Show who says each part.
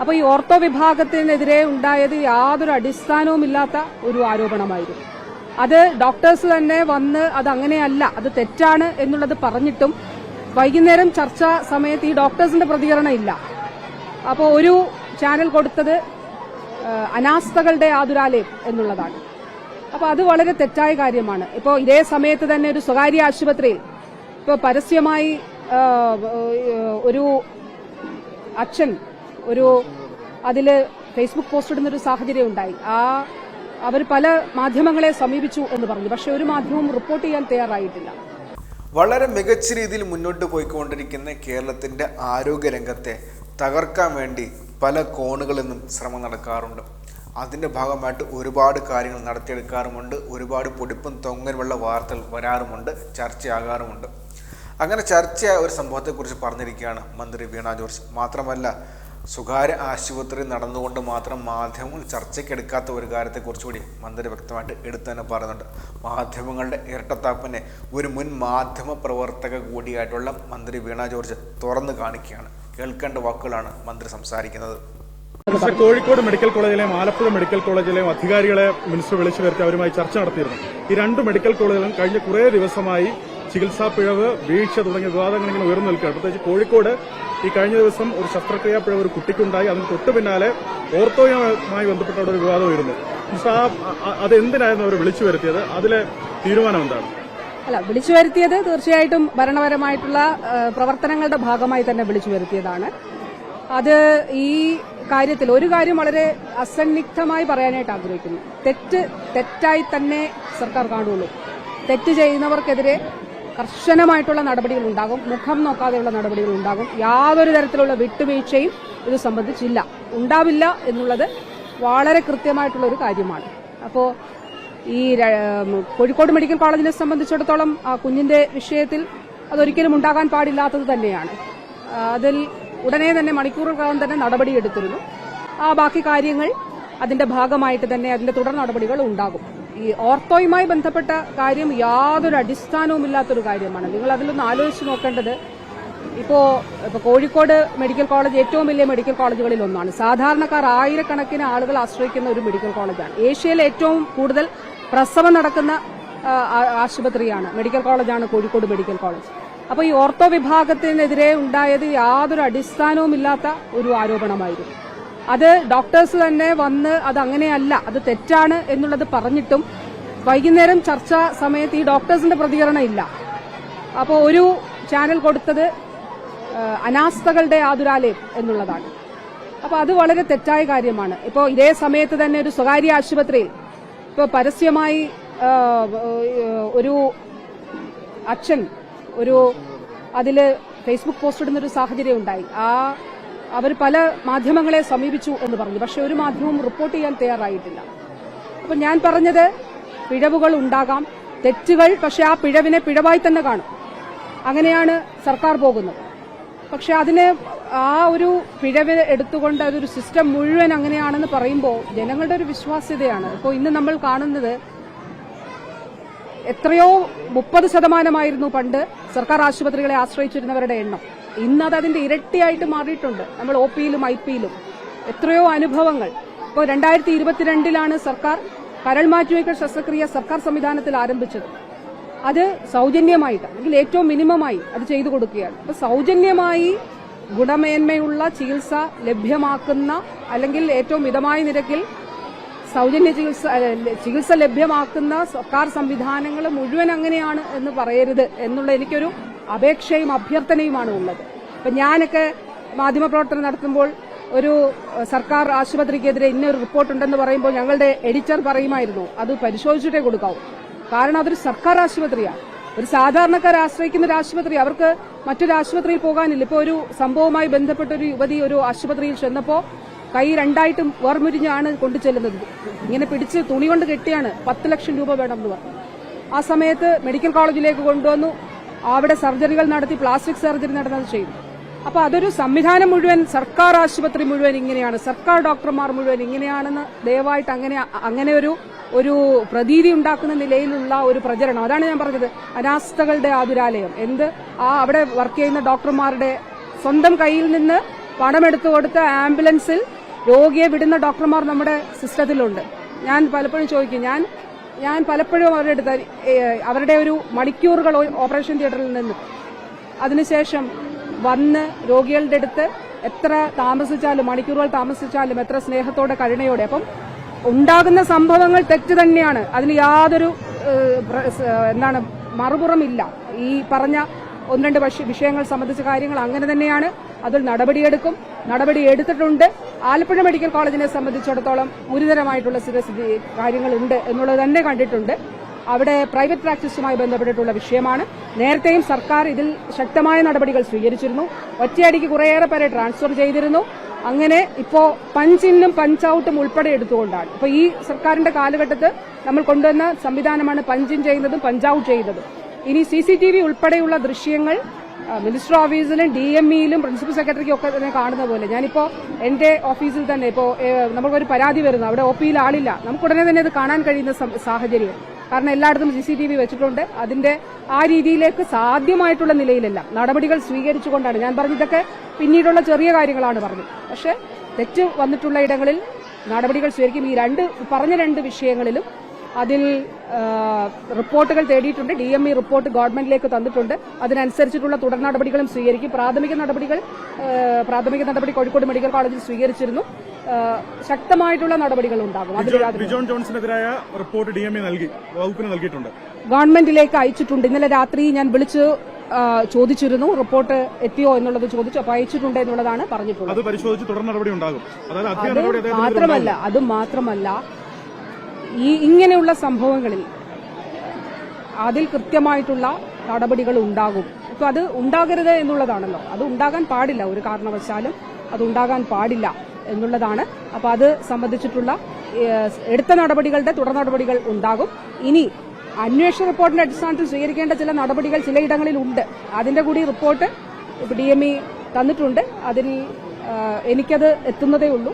Speaker 1: അപ്പൊ ഈ ഓർത്തോ വിഭാഗത്തിനെതിരെ ഉണ്ടായത് യാതൊരു അടിസ്ഥാനവുമില്ലാത്ത ഒരു ആരോപണമായിരുന്നു. അത് ഡോക്ടേഴ്സ് തന്നെ വന്ന് അത് അങ്ങനെയല്ല അത് തെറ്റാണ് എന്നുള്ളത് പറഞ്ഞിട്ടും വൈകുന്നേരം ചർച്ച സമയത്ത് ഈ ഡോക്ടേഴ്സിന്റെ പ്രതികരണം ഇല്ല. അപ്പോൾ ഒരു ചാനൽ കൊടുത്തത് അനാസ്ഥകളുടെ ആതുരാലയം എന്നുള്ളതാണ്. അപ്പോൾ അത് വളരെ തെറ്റായ കാര്യമാണ്. ഇപ്പോൾ ഇതേ സമയത്ത് തന്നെ ഒരു സ്വകാര്യ ആശുപത്രിയിൽ ഇപ്പോൾ പരസ്യമായി ഒരു അച്ഛൻ ഒരു അതിൽ ഫേസ്ബുക്ക് പോസ്റ്റ് ഇടുന്ന ഒരു സാഹചര്യം ഉണ്ടായി. ആ അവർ പല മാധ്യമങ്ങളെ സമീപിച്ചു എന്ന് പറഞ്ഞു. പക്ഷെ ഒരു മാധ്യമവും റിപ്പോർട്ട് ചെയ്യാൻ തയ്യാറായിട്ടില്ല.
Speaker 2: വളരെ മികച്ച രീതിയിൽ മുന്നോട്ട് പോയിക്കൊണ്ടിരിക്കുന്ന കേരളത്തിന്റെ ആരോഗ്യ രംഗത്തെ തകർക്കാൻ വേണ്ടി പല കോണുകളിൽ നിന്നും ശ്രമം നടക്കാറുണ്ട്. അതിന്റെ ഭാഗമായിട്ട് ഒരുപാട് കാര്യങ്ങൾ നടത്തിയെടുക്കാറുമുണ്ട്. ഒരുപാട് പൊടിപ്പും തൊങ്ങനുമുള്ള വാർത്തകൾ വരാറുമുണ്ട്. ചർച്ചയാകാറുമുണ്ട്. അങ്ങനെ ചർച്ചയായ ഒരു സംഭവത്തെക്കുറിച്ച് പറഞ്ഞിരിക്കുകയാണ് മന്ത്രി വീണ ജോർജ്. മാത്രമല്ല സ്വകാര്യ ആശുപത്രി നടന്നുകൊണ്ട് മാത്രം മാധ്യമങ്ങൾ ചർച്ചയ്ക്കെടുക്കാത്ത ഒരു കാര്യത്തെക്കുറിച്ച് കൂടി മന്ത്രി വ്യക്തമായിട്ട് എടുത്തു തന്നെ പറയുന്നുണ്ട്. മാധ്യമങ്ങളുടെ ഇരട്ടത്താപ്പിനെ ഒരു മുൻ മാധ്യമ പ്രവർത്തക കൂടിയായിട്ടുള്ള മന്ത്രി വീണ ജോർജ് തുറന്നു കാണിക്കുകയാണ്. കേൾക്കേണ്ട വാക്കുകളാണ് മന്ത്രി സംസാരിക്കുന്നത്.
Speaker 3: കോഴിക്കോട് മെഡിക്കൽ കോളേജിലെയും ആലപ്പുഴ മെഡിക്കൽ കോളേജിലെയും അധികാരികളെ മിനിസ്റ്റർ വിളിച്ചു വരുത്തി അവരുമായി ചർച്ച നടത്തിയിരുന്നു. ഈ രണ്ട് മെഡിക്കൽ കോളേജുകളും കഴിഞ്ഞ കുറേ ദിവസമായി ചികിത്സാ പിഴവ് വീഴ്ച തുടങ്ങിയ വിവാദങ്ങൾ ഇങ്ങനെ ഉയർന്നു നിൽക്കുകയാണ്. പ്രത്യേകിച്ച് കോഴിക്കോട് ഈ കഴിഞ്ഞ ദിവസം ഒരു ശസ്ത്രക്രിയാ പിഴവ് ഒരു കുട്ടിക്കുണ്ടായി. അതിന് തൊട്ടു പിന്നാലെ ഓർത്തോയുമായി ബന്ധപ്പെട്ട ഒരു വിവാദം ആ- അതെന്തിനായിരുന്നു അവർ വിളിച്ചു വരുത്തിയത്? അതിലെ തീരുമാനം എന്താണ്?
Speaker 1: അല്ല വിളിച്ചു വരുത്തിയത് തീർച്ചയായിട്ടും ഭരണപരമായിട്ടുള്ള പ്രവർത്തനങ്ങളുടെ ഭാഗമായി തന്നെ വിളിച്ചു വരുത്തിയതാണ്. അത് ഈ കാര്യത്തിൽ ഒരു കാര്യം വളരെ അസന്നിഗ്ധമായി പറയാനായിട്ട് ആഗ്രഹിക്കുന്നു. തെറ്റ് തെറ്റായി തന്നെ സർക്കാർ കാണുള്ളൂ. തെറ്റ് ചെയ്യുന്നവർക്കെതിരെ കർശനമായിട്ടുള്ള നടപടികൾ ഉണ്ടാകും. മുഖം നോക്കാതെയുള്ള നടപടികൾ ഉണ്ടാകും. യാതൊരു തരത്തിലുള്ള വിട്ടുവീഴ്ചയും ഇത് സംബന്ധിച്ചില്ല. ഉണ്ടാവില്ല എന്നുള്ളത് വളരെ കൃത്യമായിട്ടുള്ള ഒരു കാര്യമാണ്. അപ്പോൾ ഈ കോഴിക്കോട് മെഡിക്കൽ കോളേജിനെ സംബന്ധിച്ചിടത്തോളം കുഞ്ഞിന്റെ വിഷയത്തിൽ അതൊരിക്കലും ഉണ്ടാകാൻ പാടില്ലാത്തത് തന്നെയാണ്. അതിൽ ഉടനെ തന്നെ മണിക്കൂറുകളും തന്നെ നടപടിയെടുത്തിരുന്നു. ആ ബാക്കി കാര്യങ്ങൾ അതിന്റെ ഭാഗമായിട്ട് തന്നെ അതിന്റെ തുടർ നടപടികൾ ഉണ്ടാകും. ഈ ഓർത്തോയുമായി ബന്ധപ്പെട്ട കാര്യം യാതൊരു അടിസ്ഥാനവുമില്ലാത്തൊരു കാര്യമാണ്. നിങ്ങൾ അതിലൊന്ന് ആലോചിച്ച് നോക്കേണ്ടത് ഇപ്പോ ഇപ്പൊ കോഴിക്കോട് മെഡിക്കൽ കോളേജ് ഏറ്റവും വലിയ മെഡിക്കൽ കോളേജുകളിൽ ഒന്നാണ്. സാധാരണക്കാർ ആയിരക്കണക്കിന് ആളുകൾ ആശ്രയിക്കുന്ന ഒരു മെഡിക്കൽ കോളേജാണ്. ഏഷ്യയിലെ ഏറ്റവും കൂടുതൽ പ്രസവം നടക്കുന്ന ആശുപത്രിയാണ് മെഡിക്കൽ കോളേജാണ് കോഴിക്കോട് മെഡിക്കൽ കോളേജ്. അപ്പോൾ ഈ ഓർത്തോ വിഭാഗത്തിനെതിരെ ഉണ്ടായത് യാതൊരു അടിസ്ഥാനവുമില്ലാത്ത ഒരു ആരോപണമായിരുന്നു. അത് ഡോക്ടേഴ്സ് തന്നെ വന്ന് അത് അങ്ങനെയല്ല അത് തെറ്റാണ് എന്നുള്ളത് പറഞ്ഞിട്ടും വൈകുന്നേരം ചർച്ചാ സമയത്ത് ഈ ഡോക്ടേഴ്സിന്റെ പ്രതികരണം ഇല്ല. അപ്പോൾ ഒരു ചാനൽ കൊടുത്തത് അനാസ്ഥകളുടെ ആതുരാലയം എന്നുള്ളതാണ്. അപ്പോൾ അത് വളരെ തെറ്റായ കാര്യമാണ്. ഇപ്പോൾ ഇതേ സമയത്ത് തന്നെ ഒരു സ്വകാര്യ ആശുപത്രിയിൽ ഇപ്പോൾ പരസ്യമായി ഒരു അച്ഛൻ ഒരു അതിൽ ഫേസ്ബുക്ക് പോസ്റ്റ് ഇടുന്ന ഒരു സാഹചര്യം ഉണ്ടായി. ആ അവർ പല മാധ്യമങ്ങളെ സമീപിച്ചു എന്ന് പറഞ്ഞു. പക്ഷെ ഒരു മാധ്യമവും റിപ്പോർട്ട് ചെയ്യാൻ തയ്യാറായിട്ടില്ല. അപ്പം ഞാൻ പറഞ്ഞത് പിഴവുകൾ ഉണ്ടാകാം. തെറ്റുകൾ പക്ഷെ ആ പിഴവിനെ പിഴവായി തന്നെ കാണും. അങ്ങനെയാണ് സർക്കാർ പോകുന്നത്. പക്ഷെ അതിന് ആ ഒരു പിഴവ് എടുത്തുകൊണ്ട് അതൊരു സിസ്റ്റം മുഴുവൻ അങ്ങനെയാണെന്ന് പറയുമ്പോൾ ജനങ്ങളുടെ ഒരു വിശ്വാസ്യതയാണ്. ഇപ്പോൾ ഇന്ന് നമ്മൾ കാണുന്നത് എത്രയോ മുപ്പത് ശതമാനമായിരുന്നു പണ്ട് സർക്കാർ ആശുപത്രികളെ ആശ്രയിച്ചിരുന്നവരുടെ എണ്ണം. ഇന്ന് അത് അതിന്റെ ഇരട്ടിയായിട്ട് മാറിയിട്ടുണ്ട്. നമ്മൾ ഒ പിയിലും ഐ പിയിലും എത്രയോ അനുഭവങ്ങൾ. ഇപ്പോൾ രണ്ടായിരത്തി ഇരുപത്തിരണ്ടിലാണ് സർക്കാർ കരൾ മാറ്റിവയ്ക്കൽ ശസ്ത്രക്രിയ സർക്കാർ സംവിധാനത്തിൽ ആരംഭിച്ചത്. അത് സൗജന്യമായിട്ട് അല്ലെങ്കിൽ ഏറ്റവും മിനിമമായി അത് ചെയ്തു കൊടുക്കുകയാണ്. അപ്പോൾ സൗജന്യമായി ഗുണമേന്മയുള്ള ചികിത്സ ലഭ്യമാക്കുന്ന അല്ലെങ്കിൽ ഏറ്റവും മിതമായ നിരക്കിൽ സൗജന്യ ചികിത്സ ചികിത്സ ലഭ്യമാക്കുന്ന സർക്കാർ സംവിധാനങ്ങൾ മുഴുവൻ അങ്ങനെയാണ് എന്ന് പറയരുത് എന്നുള്ള എനിക്കൊരു അപേക്ഷയും അഭ്യർത്ഥനയുമാണ് ഉള്ളത്. അപ്പൊ ഞാനൊക്കെ മാധ്യമപ്രവർത്തനം നടത്തുമ്പോൾ ഒരു സർക്കാർ ആശുപത്രിക്കെതിരെ ഇന്നൊരു റിപ്പോർട്ടുണ്ടെന്ന് പറയുമ്പോൾ ഞങ്ങളുടെ എഡിറ്റർ പറയുമായിരുന്നു അത് പരിശോധിച്ചിട്ടേ കൊടുക്കാവൂ. കാരണം അതൊരു സർക്കാർ ആശുപത്രിയാണ്. ഒരു സാധാരണക്കാർ ആശ്രയിക്കുന്ന ഒരു ആശുപത്രി അവർക്ക് മറ്റൊരു ആശുപത്രിയിൽ പോകാനില്ല. ഇപ്പോൾ ഒരു സംഭവവുമായി ബന്ധപ്പെട്ട ഒരു യുവതി ഒരു ആശുപത്രിയിൽ ചെന്നപ്പോൾ കൈ രണ്ടായിട്ടും വേർമുരിഞ്ഞാണ് കൊണ്ടു ചെല്ലുന്നത്. ഇങ്ങനെ പിടിച്ച് തുണി കൊണ്ട് കെട്ടിയാണ് പത്ത് ലക്ഷം രൂപ വേണമെന്ന് പറഞ്ഞു ആ സമയത്ത് മെഡിക്കൽ കോളേജിലേക്ക് കൊണ്ടുവന്നു. അവിടെ സർജറികൾ നടത്തി പ്ലാസ്റ്റിക് സർജറി നടന്നത് ചെയ്തു. അപ്പൊ അതൊരു സംവിധാനം മുഴുവൻ സർക്കാർ ആശുപത്രി മുഴുവൻ ഇങ്ങനെയാണ്. സർക്കാർ ഡോക്ടർമാർ മുഴുവൻ ഇങ്ങനെയാണെന്ന് ദയവായിട്ട് അങ്ങനെ അങ്ങനെ ഒരു ഒരു പ്രതീതി ഉണ്ടാക്കുന്ന നിലയിലുള്ള ഒരു പ്രചരണം. അതാണ് ഞാൻ പറഞ്ഞത്. അനാസ്ഥകളുടെ ആതുരാലയം. എന്ത്? ആ അവിടെ വർക്ക് ചെയ്യുന്ന ഡോക്ടർമാരുടെ സ്വന്തം കയ്യിൽ നിന്ന് പണമെടുത്തു കൊടുത്ത ആംബുലൻസിൽ രോഗിയെ വിടുന്ന ഡോക്ടർമാർ നമ്മുടെ സിസ്റ്റത്തിലുണ്ട്. ഞാൻ പലപ്പോഴും ചോദിക്കും ഞാൻ ഞാൻ പലപ്പോഴും അവരുടെ അടുത്ത് അവരുടെ ഒരു മണിക്കൂറുകൾ ഓപ്പറേഷൻ തിയേറ്ററിൽ നിന്ന് അതിനുശേഷം വന്ന് രോഗികളുടെ അടുത്ത് എത്ര താമസിച്ചാലും മണിക്കൂറുകൾ താമസിച്ചാലും എത്ര സ്നേഹത്തോടെ കരുണയോടെ. അപ്പം ഉണ്ടാകുന്ന സംഭവങ്ങൾ തെറ്റ് തന്നെയാണ്. അതിന് യാതൊരു എന്താണ് മറുപുറമില്ല. ഈ പറഞ്ഞ ഒന്ന് രണ്ട് വിഷയങ്ങൾ സംബന്ധിച്ച കാര്യങ്ങൾ അങ്ങനെ തന്നെയാണ്. അതിൽ നടപടിയെടുക്കും. നടപടി എടുത്തിട്ടുണ്ട്. ആലപ്പുഴ മെഡിക്കൽ കോളേജിനെ സംബന്ധിച്ചിടത്തോളം ഗുരുതരമായിട്ടുള്ള സ്ഥിരസ്ഥിതി കാര്യങ്ങളുണ്ട് എന്നുള്ളത് തന്നെ കണ്ടിട്ടുണ്ട്. അവിടെ പ്രൈവറ്റ് പ്രാക്ടീസുമായി ബന്ധപ്പെട്ടിട്ടുള്ള വിഷയമാണ്. നേരത്തെയും സർക്കാർ ഇതിൽ ശക്തമായ നടപടികൾ സ്വീകരിച്ചിരുന്നു. ഒറ്റയടിക്ക് കുറേയേറെ പേരെ ട്രാൻസ്ഫർ ചെയ്തിരുന്നു. അങ്ങനെ ഇപ്പോ പഞ്ചിന്നും പഞ്ച് ഔട്ടും ഉൾപ്പെടെ എടുത്തുകൊണ്ടാണ്. ഇപ്പൊ ഈ സർക്കാരിന്റെ കാലഘട്ടത്ത് നമ്മൾ കൊണ്ടുവന്ന സംവിധാനമാണ് പഞ്ചിൻ ചെയ്യുന്നതും പഞ്ച് ഔട്ട് ചെയ്യുന്നതും. ഇനി സി സി ടി വി ഉൾപ്പെടെയുള്ള ദൃശ്യങ്ങൾ മിനിസ്റ്റർ ഓഫീസിലും ഡി എം ഇയിലും പ്രിൻസിപ്പൽ സെക്രട്ടറിക്കും ഒക്കെ തന്നെ കാണുന്ന പോലെ. ഞാനിപ്പോ എന്റെ ഓഫീസിൽ തന്നെ ഇപ്പോ ഏഹ്, നമുക്കൊരു പരാതി വരുന്നു. അവിടെ ഒ പിയിൽ ആളില്ല. നമുക്ക് ഉടനെ തന്നെ അത് കാണാൻ കഴിയുന്ന സാഹചര്യം. കാരണം എല്ലായിടത്തും സി സി ടി വി വെച്ചിട്ടുണ്ട്. അതിന്റെ ആ രീതിയിലേക്ക് സാധ്യമായിട്ടുള്ള നിലയിലല്ല. നടപടികൾ സ്വീകരിച്ചുകൊണ്ടാണ്. ഞാൻ പറഞ്ഞതൊക്കെ പിന്നീടുള്ള ചെറിയ കാര്യങ്ങളാണ് പറഞ്ഞത്. പക്ഷേ തെറ്റ് വന്നിട്ടുള്ള ഇടങ്ങളിൽ നടപടികൾ സ്വീകരിക്കും. ഈ രണ്ട് പറഞ്ഞ രണ്ട് വിഷയങ്ങളിലും അതിൽ റിപ്പോർട്ടുകൾ തേടിയിട്ടുണ്ട്. ഡി എം ഇ റിപ്പോർട്ട് ഗവൺമെന്റിലേക്ക് തന്നിട്ടുണ്ട്. അതിനനുസരിച്ചിട്ടുള്ള തുടർ നടപടികളും സ്വീകരിക്കും. പ്രാഥമിക നടപടികൾ പ്രാഥമിക നടപടി കോഴിക്കോട് മെഡിക്കൽ കോളേജിൽ സ്വീകരിച്ചിരുന്നു. ശക്തമായിട്ടുള്ള നടപടികൾ ഉണ്ടാകും.
Speaker 3: ബിജോൺ ജോൺസിനെതിരായ റിപ്പോർട്ട് ഡി എം എ നൽകി വകുപ്പിന് നൽകിയിട്ടുണ്ട്.
Speaker 1: ഗവൺമെന്റിലേക്ക് അയച്ചിട്ടുണ്ട്. ഇന്നലെ രാത്രി ഞാൻ വിളിച്ച് ചോദിച്ചിരുന്നു. റിപ്പോർട്ട് എത്തിയോ എന്നുള്ളത് ചോദിച്ചു. അപ്പൊ അയച്ചിട്ടുണ്ട് എന്നുള്ളതാണ് പറഞ്ഞിട്ടുള്ളത്.
Speaker 3: അത് പരിശോധിച്ച് തുടർ നടപടി ഉണ്ടാകും.
Speaker 1: മാത്രമല്ല അത് മാത്രമല്ല ഈ ഇങ്ങനെയുള്ള സംഭവങ്ങളിൽ അതിൽ കൃത്യമായിട്ടുള്ള നടപടികൾ ഉണ്ടാകും. ഇപ്പൊ അത് ഉണ്ടാകരുത് എന്നുള്ളതാണല്ലോ. അത് ഉണ്ടാകാൻ പാടില്ല. ഒരു കാരണവശാലും അത് ഉണ്ടാകാൻ പാടില്ല എന്നുള്ളതാണ്. അപ്പൊ അത് സംബന്ധിച്ചിട്ടുള്ള എടുത്ത നടപടികളുടെ തുടർ നടപടികൾ ഉണ്ടാകും. ഇനി അന്വേഷണ റിപ്പോർട്ടിന്റെ അടിസ്ഥാനത്തിൽ സ്വീകരിക്കേണ്ട ചില നടപടികൾ ചിലയിടങ്ങളിൽ ഉണ്ട്. അതിന്റെ കൂടി റിപ്പോർട്ട് ഡി എം ഇ തന്നിട്ടുണ്ട്. അതിൽ എനിക്കത് എത്തുന്നതേ ഉള്ളൂ.